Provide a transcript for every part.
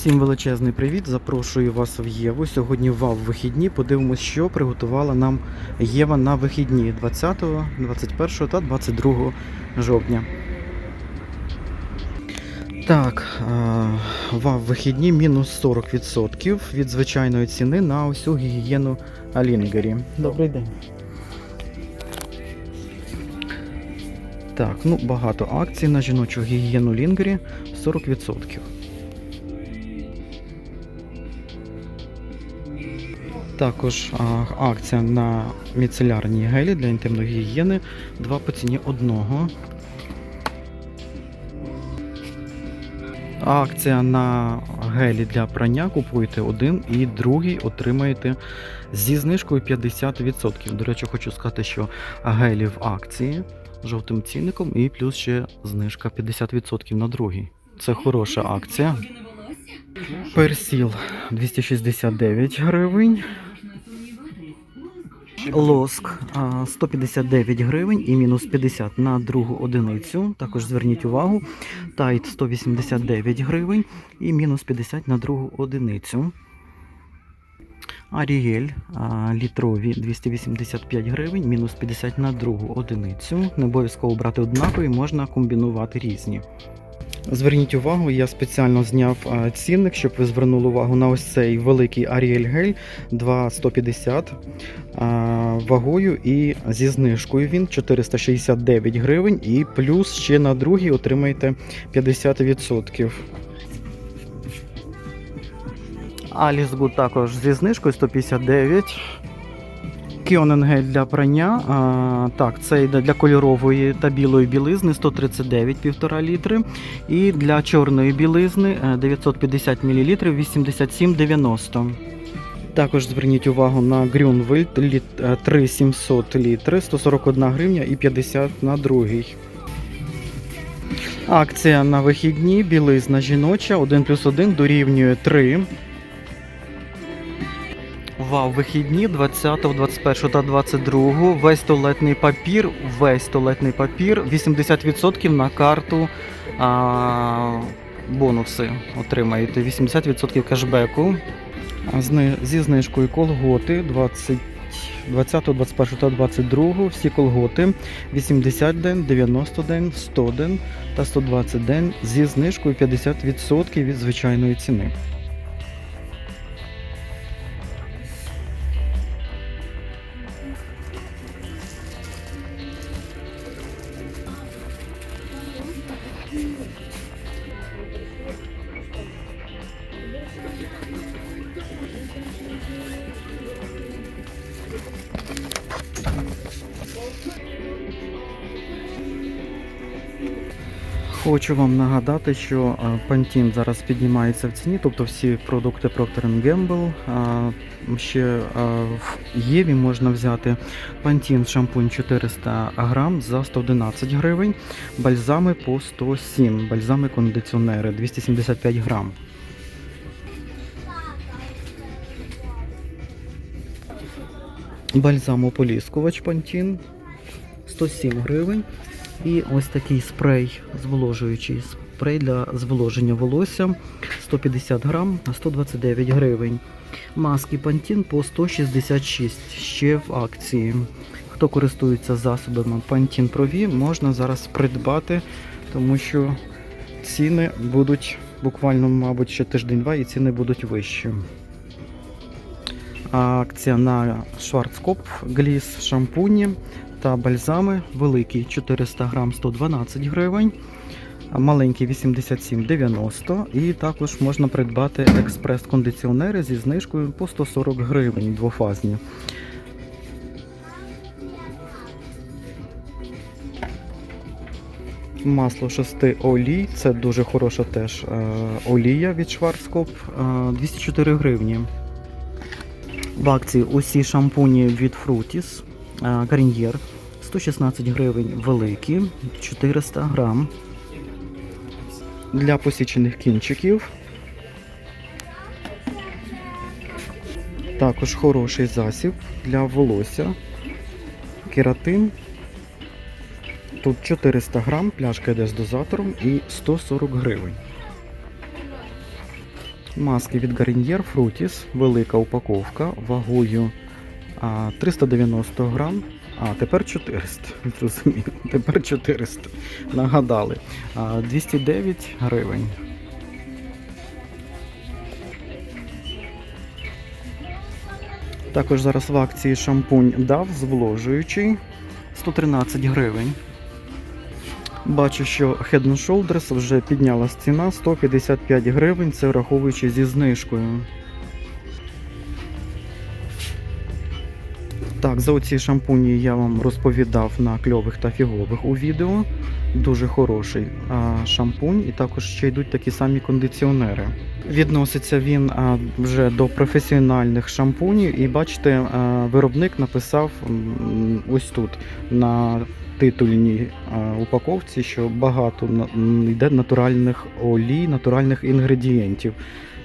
Всім величезний привіт! Запрошую вас в Єву. Сьогодні вав вихідні. Подивимось, що приготувала нам Єва на вихідні 20, 21 та 22 жовтня. Так, е, вав вихідні мінус 40% від звичайної ціни на усю гігієну Алінгері. Добрий день. Так, ну багато акцій на жіночу гігієну Лінгері 40%. Також акція на міцелярні гелі для інтимної гігієни 2 по ціні одного. Акція на гелі для прання купуєте один і другий отримаєте зі знижкою 50%. До речі, хочу сказати, що гелі в акції жовтим цінником і плюс ще знижка 50% на другий. Це хороша акція. Персіл 269 гривень. Лоск 159 гривень і мінус 50 на другу одиницю. Також зверніть увагу. Тайт 189 гривень і мінус 50 на другу одиницю. Аріель літрові 285 гривень, мінус 50 на другу одиницю. Не обов'язково брати однакові, можна комбінувати різні. Зверніть увагу, я спеціально зняв цінник, щоб ви звернули увагу на ось цей великий Ariel гель 2,150 вагою і зі знижкою він 469 гривень і плюс ще на другий отримаєте 50%. Alice Good також зі знижкою 159. Кіонен для прання. А, так, це йде для кольорової та білої білизни 139 1,5 літри. І для чорної білизни е, 950 мл 87,90. Також зверніть увагу на Grünwald літ, е, 3700 літри, 141 гривня і 50 на другий. Акція на вихідні, білизна жіноча 1 плюс 1 дорівнює 3. Вау, вихідні 20, 21 та 22. Весь туалетний папір, весь туалетний папір, 80% на карту а, бонуси отримаєте. 80% кешбеку. Зі знижкою колготи 20, 20, 21 та 22. Всі колготи 80 день, 90 день, 100 день та 120 день зі знижкою 50% від звичайної ціни. Хочу вам нагадати, що Pantene зараз піднімається в ціні, тобто всі продукти Procter Gamble. Ще в Єві можна взяти Pantene шампунь 400 грам за 111 гривень, бальзами по 107, бальзами кондиціонери 275 грам. Бальзамополіскувач Pantene 107 гривень. І ось такий спрей зволожуючий спрей для зволоження волосся 150 грам на 129 гривень. Маски Pantene по 166 ще в акції. Хто користується засобами Pantene Pro-V, можна зараз придбати, тому що ціни будуть буквально, мабуть, ще тиждень-два і ціни будуть вищі. Акція на Schwarzkopf Gliss шампуні та бальзами великий 400 грам 112 гривень, маленький 87,90 і також можна придбати експрес-кондиціонери зі знижкою по 140 гривень двофазні. Масло шести олій, це дуже хороша теж е, олія від Schwarzkopf, е, 204 гривні. В акції усі шампуні від Frutis Гарньєр 116 гривень великі, 400 грам. Для посічених кінчиків. Також хороший засіб для волосся. Кератин. Тут 400 грам, пляшка йде з дозатором і 140 гривень. Маски від Garnier Frutis, велика упаковка вагою 390 грам. А, тепер 400. Зрозуміло. Тепер 400. Нагадали. 209 гривень. Також зараз в акції шампунь DAV зволожуючий 113 гривень. Бачу, що Head Shoulders вже піднялась ціна 155 гривень, це враховуючи зі знижкою. За оці шампуні я вам розповідав на кльових та фігових у відео. Дуже хороший а, шампунь, і також ще йдуть такі самі кондиціонери. Відноситься він а, вже до професіональних шампунів, і бачите, а, виробник написав ось тут на титульній а, упаковці, що багато на- йде натуральних олій, натуральних інгредієнтів.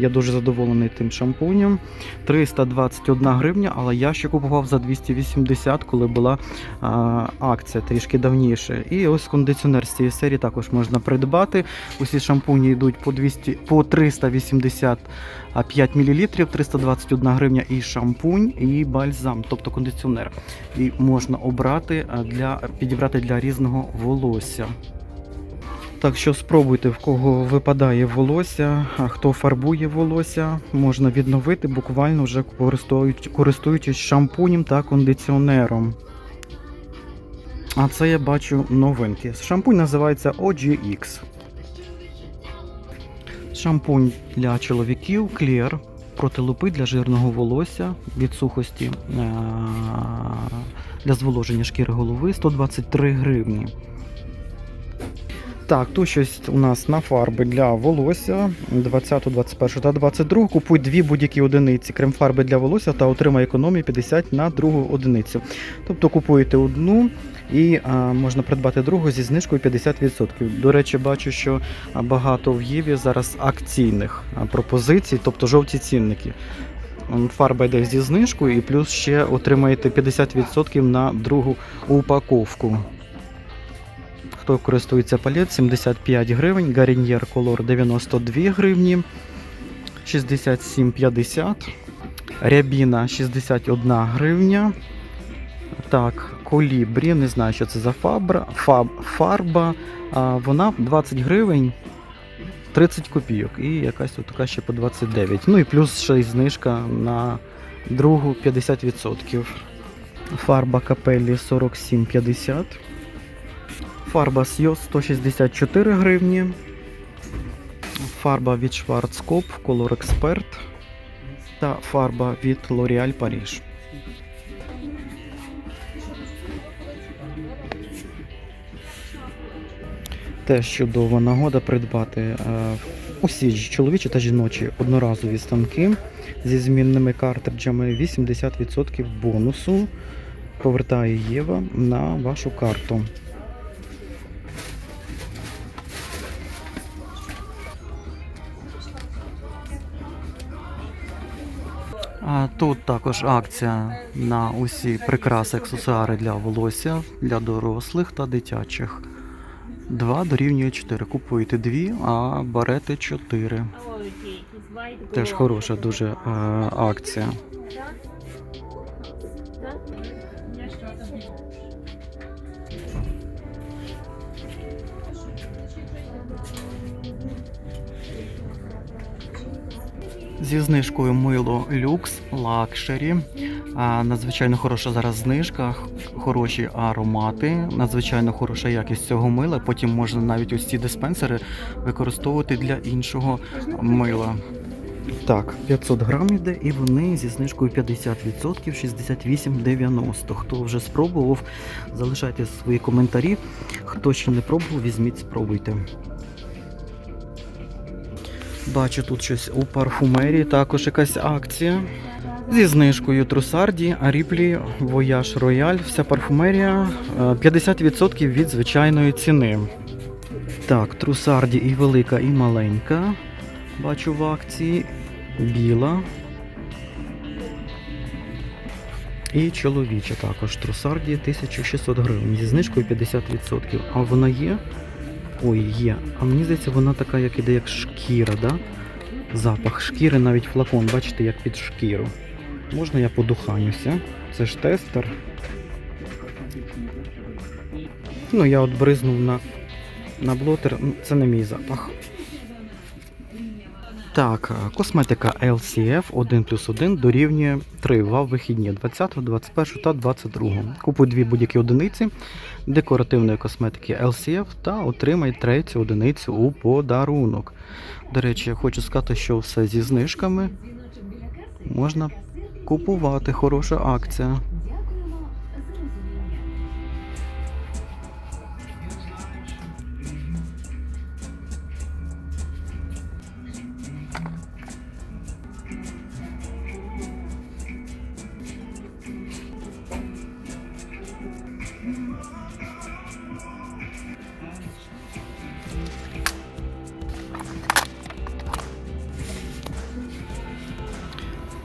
Я дуже задоволений тим шампунем. 321 гривня, але я ще купував за 280, коли була а, акція трішки давніше. І ось кондиціонер з цієї серії також можна придбати. Усі шампуні йдуть по 200, по 385 мл, 321 гривня і шампунь, і бальзам, тобто кондиціонер. І можна обрати для підібрати для різного волосся. Так що спробуйте, в кого випадає волосся, а хто фарбує волосся, можна відновити буквально вже користуючись шампунем та кондиціонером. А це я бачу новинки. Шампунь називається OGX. Шампунь для чоловіків Clear проти лупи для жирного волосся від сухості е, для зволоження шкіри голови 123 гривні. Так, тут щось у нас на фарби для волосся 20, 21 та 22. Купуй дві будь-які одиниці крем-фарби для волосся та отримай економію 50 на другу одиницю. Тобто купуєте одну і а, можна придбати другу зі знижкою 50%. До речі, бачу, що багато в Єві зараз акційних пропозицій, тобто жовті цінники. Фарба йде зі знижкою і плюс ще отримаєте 50% на другу упаковку. Хто користується палет 75 гривень, Garnier Color 92 гривні, 67,50, Рябіна 61 гривня. Так, колібрі, не знаю, що це за фабра, фаб, фарба. А, вона 20 гривень 30 копійок. І якась така ще по 29. Ну і плюс ще й знижка на другу 50%. Фарба капелі 47,50. Фарба Сйо 164 гривні. Фарба від Schwarzkopf Color Expert. Та фарба від L'Oréal Paris. Теж чудова нагода придбати е, усі чоловічі та жіночі одноразові станки зі змінними картриджами 80% бонусу повертає Єва на вашу карту. А тут також акція на усі прикраси, аксесуари для волосся для дорослих та дитячих. Два дорівнює 4. Купуєте дві, а берете 4. Теж хороша дуже е, акція. Зі знижкою мило Luxury. А, Надзвичайно хороша зараз знижка, хороші аромати, надзвичайно хороша якість цього мила. Потім можна навіть ось ці диспенсери використовувати для іншого мила. Так, 500 грам іде, і вони зі знижкою 50%, 68,90. Хто вже спробував, залишайте свої коментарі. Хто ще не пробував, візьміть, спробуйте. Бачу тут щось у парфумерії, також якась акція. Зі знижкою Трусарді, Аріплі, Вояж Рояль, вся парфумерія е, 50% від звичайної ціни. Так, Трусарді і велика, і маленька. Бачу в акції. Біла. І чоловіча також. Трусарді 1600 гривень. Зі знижкою 50%. А вона є? Ой, є. А мені здається, вона така, як іде, як шкіра, да? Запах шкіри, навіть флакон, бачите, як під шкіру. Можна я подуханюся? Це ж тестер. Ну, я от бризнув на, на блотер, це не мій запах. Так, е, косметика LCF 1 плюс 1 дорівнює 3 вав вихідні 20, 21 та 22. Купуй дві будь-які одиниці декоративної косметики LCF та отримай третю одиницю у подарунок. До речі, я хочу сказати, що все зі знижками можна купувати. Хороша акція.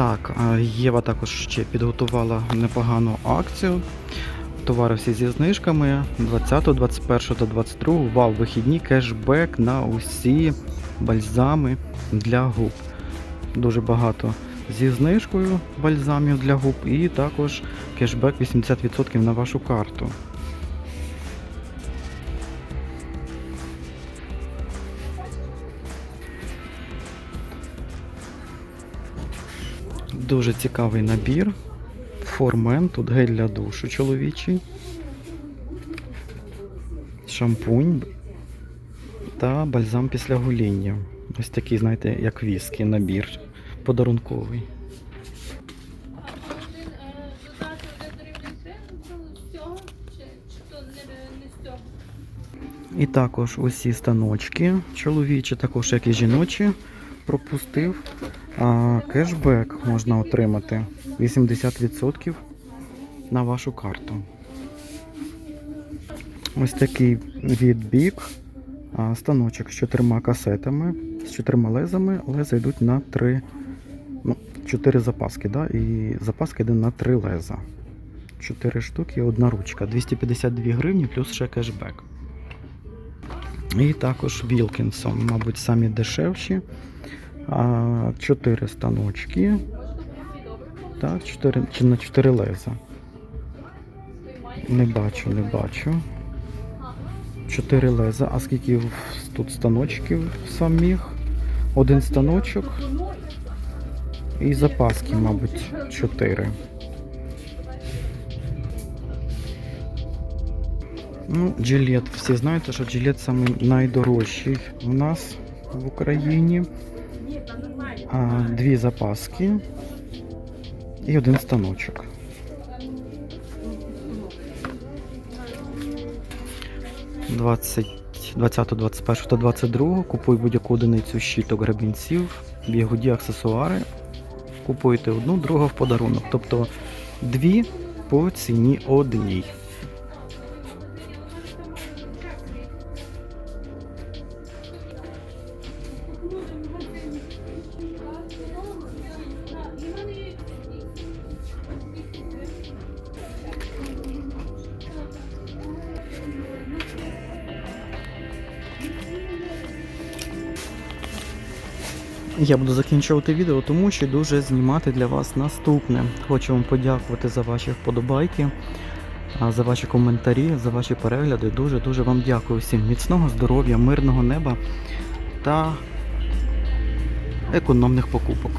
Так, Єва також ще підготувала непогану акцію. Товари всі зі знижками 20, 21 та 22 вау вихідні кешбек на усі бальзами для губ. Дуже багато зі знижкою бальзамів для губ і також кешбек 80% на вашу карту. Дуже цікавий набір. Формен, тут гель для душу чоловічий. Шампунь та бальзам після гоління. Ось такий, знаєте, як віскі, набір подарунковий. І також усі станочки чоловічі, також як і жіночі, пропустив. А, кешбек можна отримати 80% на вашу карту. Ось такий від бік. А, станочок з чотирма касетами, з чотирма лезами, леза йдуть на три, ну, чотири запаски, да? і запаска йде на три леза. Чотири штуки, одна ручка. 252 гривні плюс ще кешбек. І також Вілкінсон, мабуть, самі дешевші. А, Чотири станочки. Так, чотири, чи на чотири леза. Не бачу, не бачу. Чотири леза. А скільки тут станочків самих? Один станочок. І запаски, мабуть, чотири. Ну, Джилет. Всі знаєте, що Джилет найдорожчий у нас в Україні. Дві запаски і один станочок. Двадцять 20, 21 та 22 купуй будь-яку одиницю щиток грабінців, бігуді аксесуари. Купуйте одну, другу в подарунок. Тобто дві по ціні одній. Я буду закінчувати відео, тому що дуже знімати для вас наступне. Хочу вам подякувати за ваші вподобайки, за ваші коментарі, за ваші перегляди. Дуже-дуже вам дякую всім. Міцного здоров'я, мирного неба та економних покупок.